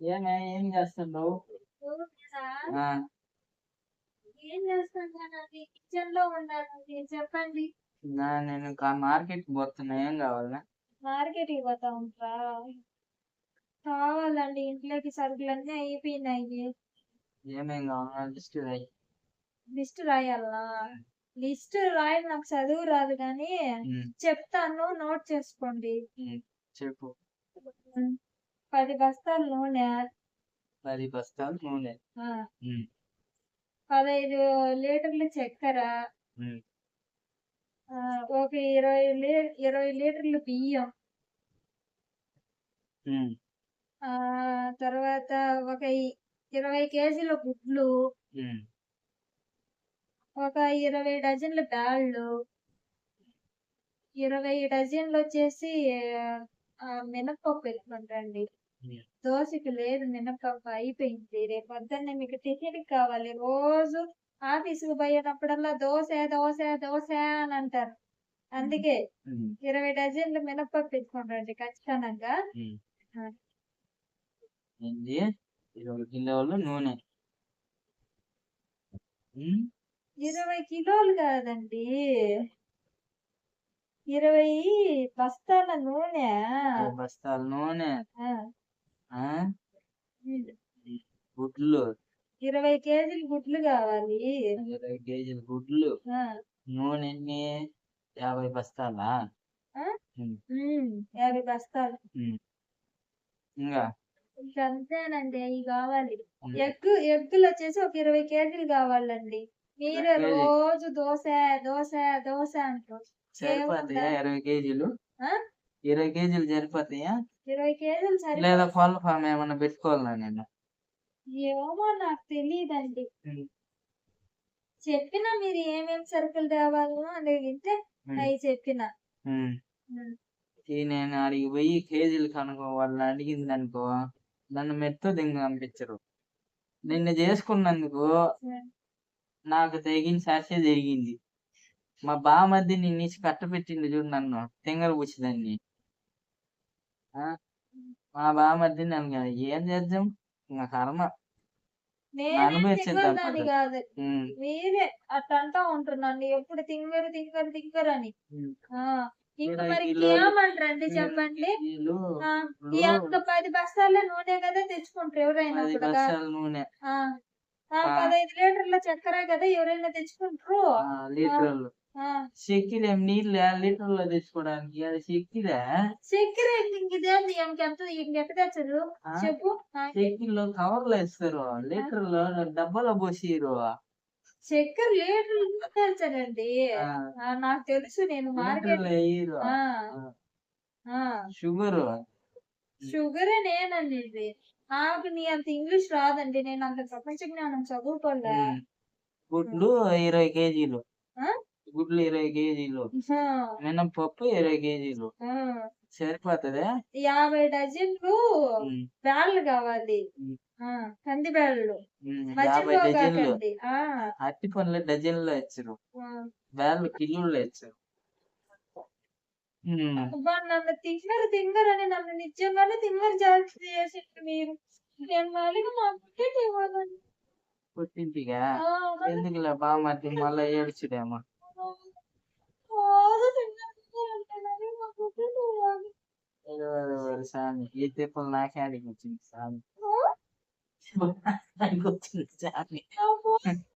ఏమే ఏం చేస్తుండవు ఆ, ఏం చేస్తానండి కిచెన్లో ఉండాలండి చెప్పండి. నా నేను మార్కెట్ పోతున్నా. ఏం కావాలా మార్కెట్కి పోతా ఉంటా కావాలండి. ఇంట్లోకి సరుకులన్నీ అయిపోయినాయి. ఏమేం కావాలా లిస్ట్ రాయి. లిస్ట్ రాయాలా? లిస్ట్ రాయడం నాకు చదువు రాదు కానీ చెప్తాను. నోట్ చేసుకోండి. చెప్పు. పది బస్తాల నూనె పది బస్తాలు నూనె. పదహైదు లీటర్ల చక్కెర. ఒక ఇరవై ఇరవై లీటర్లు బియ్యం. తర్వాత ఒక ఇరవై కేజీల గుడ్లు. ఒక ఇరవై డజన్ల బ్యాళ్ళు. ఇరవై డజన్లు వచ్చేసి మినప్పప్పు ఉమ్. దోశకి లేదు మినప్పప్పు అయిపోయింది. రేపు పొద్దున్నే మీకు టిఫిన్ కావాలి. రోజు ఆఫీసుకు పోయేటప్పుడల్లా దోశ దోశ దోశ అని అంటారు. అందుకే ఉమ్, ఇరవై డజన్లు మినప్పప్పు పెట్టుకుంటండి ఖచ్చితంగా. ఇరవై కిలోలు నూనె. ఉమ్, ఇరవై కిలోలు కాదండి. ఇరవై బస్తాల నూనె. బస్తాలు నూనె. గుడ్లు. ఇరవై కేజీలు గుడ్లు కావాలి. ఇరవై కేజీల గుడ్లు. నూనె యాభై బస్తాలా? యాభై బస్తాలు. ఇంకా? ఇంకా అంతేనండి అవి కావాలి. ఎగ్ ఎగ్గులు వచ్చేసి ఒక ఇరవై కేజీలు కావాలండి. మీరే. రోజు దోశ దోశ దోశ అంటారు. ఇరవై కేజీలు? ఇరవై కేజీలు సరిపోతాయా? ఇరవై కేజీలు సరి లేదా కోళ్ళ ఫామ్ ఏమన్నా పెట్టుకోవాలా నేను? ఏమో నాకు తెలియదండి. చెప్పిన మీరు ఏమేం సరుకులు తేవాలో అని అడిగితే. అవి చెప్పిన. నేను అడిగి పోయి కేజీలు కనుకో వాళ్ళు అడిగింది అనుకో నన్ను మెత్త దింగ పంపించరు. నిన్ను చేసుకున్నందుకు. నాకు తెగిన సర్చే జరిగింది. మా బామద్ది నిన్ను ఇచ్చి కట్టపెట్టింది చూడు నన్ను తెంగర పుచ్చిదాన్ని మా బామద్ది నన్ను ఏం చేద్దాం? ఇంకా కర్మ. నేనే అనుభవించింది. కాదు. మీరే అట్లా అంటా ఉంటున్నాను ఎప్పుడు తింగరు తింగరు తింగరు అని. ఇంక మరి. ఏమంటారండి చెప్పండి? ఈ ఒక్క పది బస్తాల నూనె కదా తెచ్చుకుంటారు ఎవరైనా నూనె. పదహైదు లీటర్ల చక్కెర కదా ఎవరైనా తెచ్చుకుంటారు? చెక్కిలే నీళ్ళు లీటర్లో తెచ్చుకోవడానికి అది చెక్కిలే చక్కెర ఇదేంది ఇంకెంత ఇంకెంత తెచ్చరు? ఆ? చెప్పు. ఆ, చెక్కిలో కవర్లో ఇస్తారు లీటర్లో డబ్బాలో పోసిరు. చక్కెర లీటర్ తెచ్చారండి? నాకు తెలుసు నేను మార్కెట్ షుగర్. షుగరే నేనండి ఇది. నాకు నీ అంత ఇంగ్లీష్ రాదండి నేను అంత ప్రపంచ జ్ఞానం చదువుకోలే. గుడ్లు ఇరవై కేజీలు? గుడ్లు ఇరవై కేజీలు ఆ, మినపప్పు ఇరవై కేజీలు. సరిపోతుందా? యాభై డజన్లు బ్యాళ్ళు కావాలి. కంది బ్యాళ్ళు యాభై డజన్లు. అట్టి పండ్లు డజన్లో ఇచ్చారు. బ్యాళ్ళు కిలోల్లో ఇచ్చారు. నన్ను తింగరు తింగరు అని నన్ను నిజంగానే తింగరు జాగ్రత్త చేసిండు మీరు. నేను మళ్ళీ మా పుట్టింటి పుట్టింటిగా ఎందుకులే బామ్మర్ది మళ్ళా ఏడ్చుడేమో? స్వామి ఈ తిప్పలు నాకే అడిగి వచ్చింది స్వామి నాకు వచ్చింది స్వామి